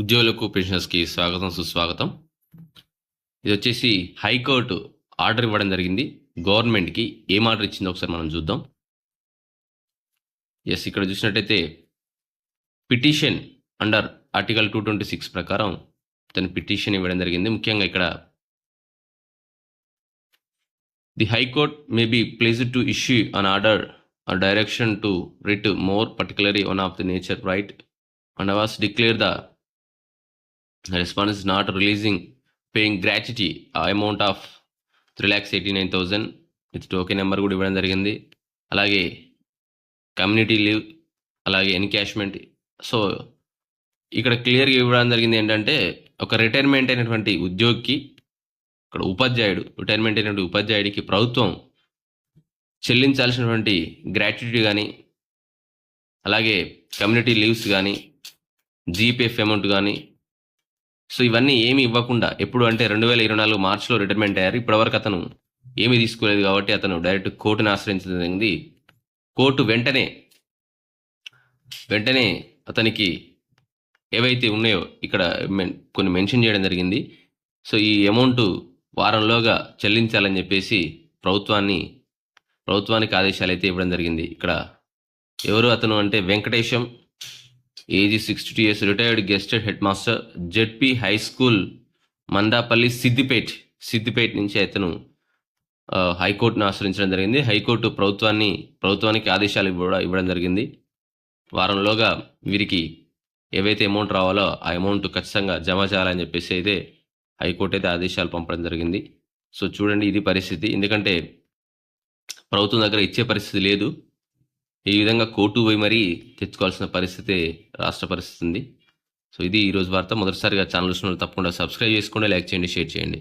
ఉద్యోగులకు పెన్షనర్స్కి స్వాగతం సుస్వాగతం. ఇది వచ్చేసి హైకోర్టు ఆర్డర్ ఇవ్వడం జరిగింది. గవర్నమెంట్కి ఏం ఆర్డర్ ఇచ్చిందో ఒకసారి మనం చూద్దాం. ఎస్ ఇక్కడ చూసినట్టయితే petition under article two twenty six ప్రకారం తన పిటిషన్ ఇవ్వడం జరిగింది. ముఖ్యంగా ఇక్కడ the high court may be pleased to issue an order a direction to writ more particularly one of the nature right and was declare the response is not releasing paying gratuity amount of of three lakhs eighty nine thousand with token number కూడా ఇవ్వడం జరిగింది. అలాగే community leave అలాగే encashment so ఇక్కడ క్లియర్గా ఇవ్వడం జరిగింది ఏంటంటే ఒక రిటైర్మెంట్ అయినటువంటి ఉద్యోగికి ఇక్కడ ఉపాధ్యాయుడు రిటైర్మెంట్ అయినటువంటి ఉపాధ్యాయుడికి ప్రభుత్వం చెల్లించాల్సినటువంటి గ్రాట్యుటీ కానీ అలాగే కమ్యూనిటీ లీవ్స్ కానీ జీపీఎఫ్ అమౌంట్ కానీ సో ఇవన్నీ ఏమి ఇవ్వకుండా ఎప్పుడు అంటే రెండు వేల ఇరవై నాలుగు మార్చిలో రిటైర్మెంట్ అయ్యారు. ఇప్పటివరకు అతను ఏమి తీసుకోలేదు కాబట్టి అతను డైరెక్ట్ కోర్టుని ఆశ్రయించడం జరిగింది కోర్టు వెంటనే వెంటనే అతనికి ఏవైతే ఉన్నాయో ఇక్కడ మెన్- కొన్ని మెన్షన్ చేయడం జరిగింది. సో ఈ అమౌంట్ వారంలోగా చెల్లించాలని చెప్పేసి ప్రభుత్వాన్ని ప్రభుత్వానికి ఆదేశాలు అయితే ఇవ్వడం జరిగింది. ఇక్కడ ఎవరు అతను అంటే Venkatesham age sixty two years retired gazetted head master ZP high school Mandapalli Siddipet Siddipet నుంచి అతను హైకోర్టును ఆశ్రయించడం జరిగింది. హైకోర్టు ప్రభుత్వాన్ని ప్రభుత్వానికి ఆదేశాలు ఇవ్వడం ఇవ్వడం జరిగింది. వారంలోగా వీరికి ఏవైతే అమౌంట్ రావాలో ఆ అమౌంట్ ఖచ్చితంగా జమ చేయాలని చెప్పేసి అయితే హైకోర్టు అయితే ఆదేశాలు పంపడం జరిగింది. సో చూడండి ఇది పరిస్థితి. ఎందుకంటే ప్రభుత్వం దగ్గర ఇచ్చే పరిస్థితి లేదు. ఈ విధంగా కోర్టు పోయి మరీ తెచ్చుకోవాల్సిన పరిస్థితి రాష్ట్ర పరిస్థితి ఉంది. సో ఇది ఈరోజు వార్త. మొదటిసారిగా ఛానల్ చూసిన తప్పకుండా సబ్స్క్రైబ్ చేసుకోండి లైక్ చేయండి షేర్ చేయండి.